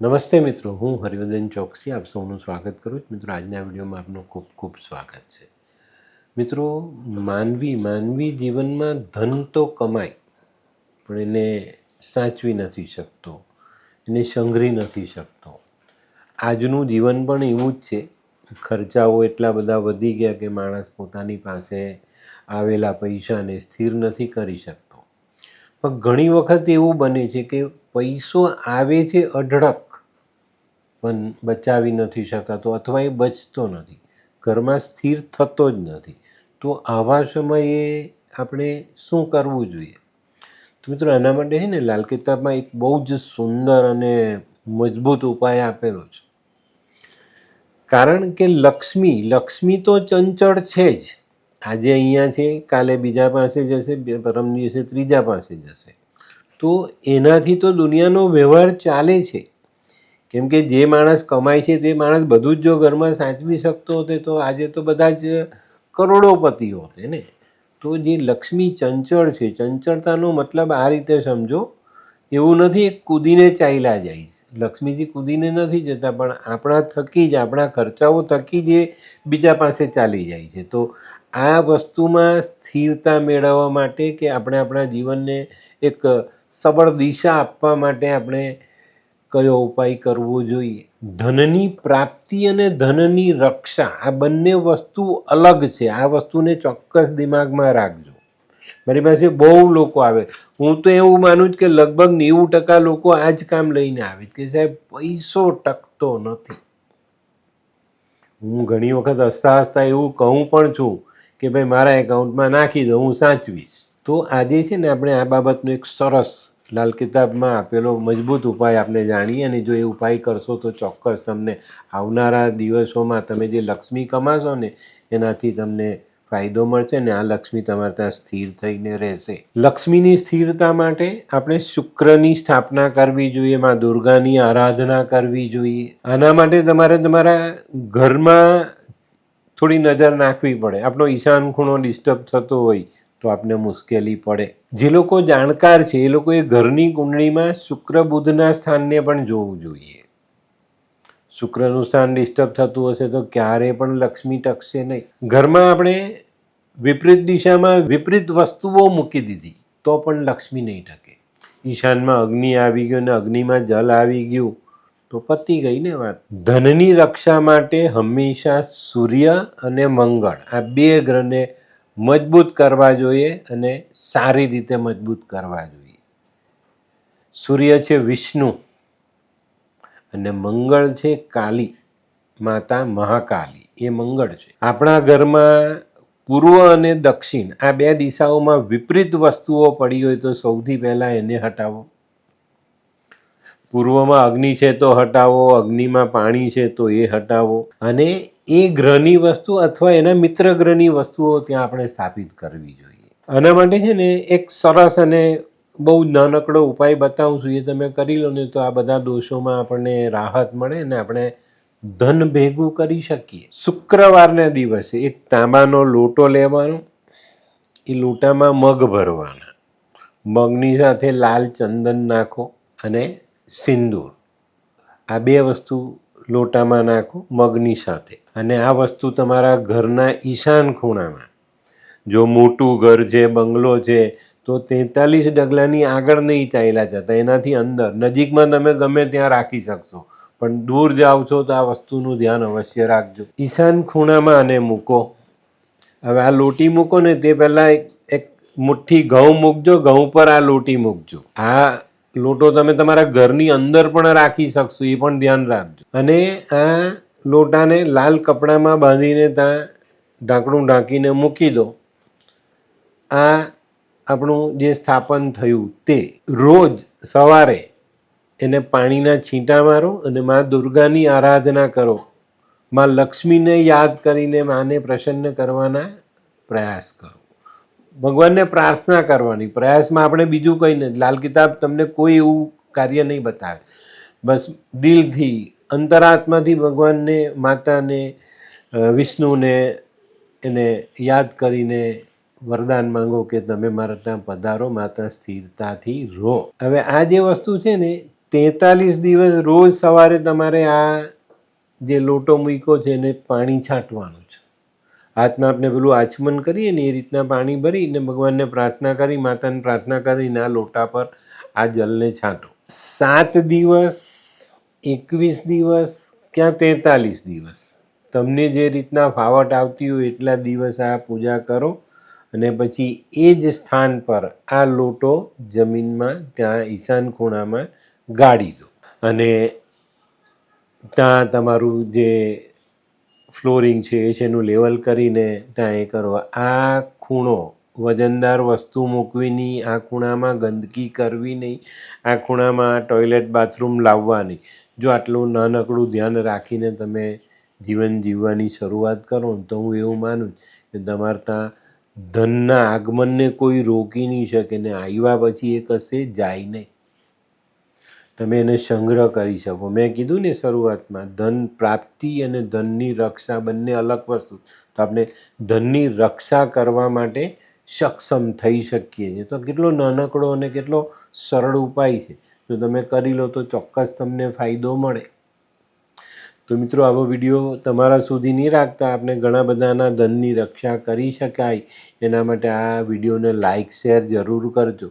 નમસ્તે મિત્રો, હું હરિવર્ધન ચોકસી, આપ સૌનું સ્વાગત કરું છું. મિત્રો, આજના વિડીયોમાં આપનું ખૂબ ખૂબ સ્વાગત છે. મિત્રો, માનવી માનવી જીવનમાં ધન તો કમાય, પણ એને સાચવી નથી શકતો, એને સંઘરી નથી શકતો. આજનું જીવન પણ એવું જ છે, ખર્ચાઓ એટલા બધા વધી ગયા કે માણસ પોતાની પાસે આવેલા પૈસાને સ્થિર નથી કરી શકતો. પણ ઘણી વખત એવું બને છે કે પૈસો આવે છે અઢળક પણ બચાવી નથી શકાતો અથવા એ બચતો નથી. ઘરમાં સ્થિર થતો જ નથી. તો આવા સમયે આપણે શું કરવું જોઈએ? તો મિત્રો એના માટે છે ને લાલ કિતાબમાં એક બહુ જ સુંદર અને મજબૂત ઉપાય આપેલો છે. કારણ કે લક્ષ્મી લક્ષ્મી તો ચંચળ છે જ. આજે અહીંયા છે, કાલે બીજા પાસે જશે, પરમ દિવસે ત્રીજા પાસે જશે. તો એનાથી તો દુનિયાનો વ્યવહાર ચાલે છે. કેમ કે જે માણસ કમાય છે તે માણસ બધું જ જો ઘરમાં સાચવી શકતો હોતે તો આજે તો બધા જ કરોડોપતિ હોતે ને? તો જે લક્ષ્મી ચંચળ છે, ચંચળતાનો મતલબ આ રીતે સમજો, એવું નથી કૂદીને ચાલ્યા જાય લક્ષ્મીજી કૂદીને નથી જતા, પણ આપણા થકી જ, આપણા ખર્ચાઓ થકી જ એ બીજા પાસે ચાલી જાય છે. તો આ વસ્તુમાં સ્થિરતા મેળવવા માટે કે આપણે આપણા જીવનને એક સબળ દિશા આપવા માટે આપણે કયો ઉપાય કરવો જોઈએ? ધનની પ્રાપ્તિ અને ધનની રક્ષા, આ બંને વસ્તુ અલગ છે. આ વસ્તુને ચોક્કસ દિમાગમાં રાખજો. મારી પાસે બહુ લોકો આવે. હું તો એવું માનું છું કે લગભગ નેવું ટકા લોકો આ જ કામ લઈને આવે કે સાહેબ, પૈસો ટકતો નથી. હું ઘણી વખત હસતા હસતા એવું કહું પણ છું કે ભાઈ, મારા એકાઉન્ટમાં નાખી દો હું સાચવીશ. તો આજે છે ને આપણે આ બાબતનું એક સરસ લાલ કિતાબમાં આપેલો મજબૂત ઉપાય આપણે જાણીએ અને જો એ ઉપાય કરશો તો ચોક્કસ તમને આવનારા દિવસોમાં તમે જે લક્ષ્મી કમાશો ને, એનાથી તમને ફાયદો મળશે ને આ લક્ષ્મી તમારે ત્યાં સ્થિર થઈને રહેશે. લક્ષ્મીની સ્થિરતા માટે આપણે શુક્રની સ્થાપના કરવી જોઈએ, માં દુર્ગાની આરાધના કરવી જોઈએ. આના માટે તમારે તમારા ઘરમાં થોડી નજર નાખવી પડે. આપણો ઈશાન ખૂણો ડિસ્ટર્બ થતો હોય તો આપને મુશ્કેલી પડે. જે લોકો જાણકાર છે, એ લોકોએ ઘરની કુંડળીમાં શુક્ર બુધના સ્થાનને પણ જોવું જોઈએ. શુક્રનું સ્થાન ડિસ્ટર્બ થતું હશે તો ક્યારે પણ લક્ષ્મી ટકશે નહીં. ઘરમાં આપણે વિપરીત દિશામાં વિપરીત વસ્તુઓ મૂકી દીધી, તો પણ લક્ષ્મી નહીં ટકે. ઈશાનમાં અગ્નિ આવી ગયો ને અગ્નિમાં જલ આવી ગયું, તો પતી ગઈ ને વાત. ધનની રક્ષા માટે હંમેશા સૂર્ય અને મંગળ, આ બે ગ્રહને મજબૂત કરવા જોઈએ અને સારી રીતે મજબૂત કરવા જોઈએ. સૂર્ય છે વિષ્ણુ અને મંગળ છે કાલી, માતા મહાકાલી. એ મંગળ છે. આપણા ઘરમાં પૂર્વ અને દક્ષિણ આ બે દિશાઓમાં વિપરીત વસ્તુઓ પડી હોય તો સૌથી પહેલાં એને હટાવો. પૂર્વમાં અગ્નિ છે તો હટાવો, અગ્નિમાં પાણી છે તો એ હટાવો. અને એ ગ્રહની વસ્તુ અથવા એના મિત્ર ગ્રહની વસ્તુઓ ત્યાં આપણે સ્થાપિત કરવી જોઈએ. આના માટે છે ને એક સરસ અને બહુ નાનકડો ઉપાય બતાવું છું. એ તમે કરી લો ને તો આ બધા દોષોમાં આપણને રાહત મળે ને આપણે ધન ભેગું કરી શકીએ. શુક્રવારના દિવસે એક તાંબાનો લોટો લેવાનો. એ લોટામાં મગ ભરવાના. મગની સાથે લાલ ચંદન નાખો અને સિંદૂર. આ બે વસ્તુ લોટામાં નાખો, મગની સાથે. અને આ વસ્તુ તમારા ઘરના ઈશાન ખૂણામાં. જો મોટું ઘર છે, બંગલો છે, તો તેતાલીસ ડગલાની આગળ નહીં ચાલ્યા જતા, એનાથી અંદર. નજીકમાં તમે ગમે ત્યાં રાખી શકશો, પણ દૂર જાઓ છો તો આ વસ્તુનું ધ્યાન અવશ્ય રાખજો. ઈશાન ખૂણામાં આને મૂકો. હવે આ લોટી મૂકો ને, તે પહેલાં એક એક મુઠ્ઠી ઘઉં મૂકજો, ઘઉં પર આ લોટી મૂકજો. આ લોટો તમે તમારા ઘરની અંદર પણ રાખી શકશો, એ પણ ધ્યાન રાખજો. અને આ લોટાને લાલ કપડામાં બાંધીને ત્યાં ઢાંકણું ઢાંકીને મૂકી દો. આ આપણું જે સ્થાપન થયું તે રોજ સવારે એને પાણીના છીંટા મારો અને મા દુર્ગાની આરાધના કરો. મા લક્ષ્મીને યાદ કરીને માને પ્રસન્ન કરવાના પ્રયાસ કરો. ભગવાનને પ્રાર્થના કરવાની, પ્રયાસમાં આપણે બીજું કંઈ નથી લાલ કિતાબ તમને કોઈ એવું કાર્ય નહીં બતાવે. બસ દિલથી, અંતરાત્માથી ભગવાનને, માતાને વિષ્ણુને એને યાદ કરીને વરદાન માંગો કે તમે મારા ત્યાં પધારો, માતા સ્થિરતાથી રો હવે આ જે વસ્તુ છે ને, તેતાલીસ દિવસ રોજ સવારે તમારે આ જે લોટો મૂક્યો છે એને પાણી છાંટવાનું છે. હાથમાં આપણે પેલું આચમન કરીએ ને એ રીતના પાણી ભરીને ભગવાનને પ્રાર્થના કરી, માતાને પ્રાર્થના કરીને આ લોટા પર આ જલને છાંટો. સાત દિવસ, એકવીસ દિવસ, ક્યાં તેતાલીસ દિવસ. તમને જે રીતના ફાવટ આવતી હોય એટલા દિવસ આ પૂજા કરો અને પછી એ જ સ્થાન પર આ લોટો જમીનમાં ત્યાં ઈશાન ખૂણામાં ગાળી દો. અને ત્યાં તમારું જે ફ્લોરિંગ છે, એ છે એનું લેવલ કરીને ત્યાં એ કરો આ ખૂણો, વજનદાર વસ્તુ મૂકવી નહીં, આ ખૂણામાં ગંદકી કરવી નહીં, આ ખૂણામાં ટોયલેટ બાથરૂમ લાવવા નહીં જો આટલું નાનકડું ધ્યાન રાખીને તમે જીવન જીવવાની શરૂઆત કરો ને તો હું એવું માનું કે તમારે ત્યાં ધનના આગમનને કોઈ રોકી નહીં શકે ને આવ્યા પછી એ કશે જાય નહીં. તમે એને સંગ્રહ કરી શકો. મેં કીધું ને શરૂઆતમાં, ધન પ્રાપ્તિ અને ધનની રક્ષા બંને અલગ વસ્તુ. તો આપણે ધનની રક્ષા કરવા માટે સક્ષમ થઈ શકીએ છીએ. તો કેટલો નાનકડો અને કેટલો સરળ ઉપાય છે. જો તમે કરી લો તો ચોક્કસ તમને ફાયદો મળે. તો મિત્રો, આવો વીડિયો તમારા સુધી નહીં રાખતા. આપણે ઘણા બધાના ધનની રક્ષા કરી શકાય. એના માટે આ વિડીયોને લાઇક શેર જરૂર કરજો.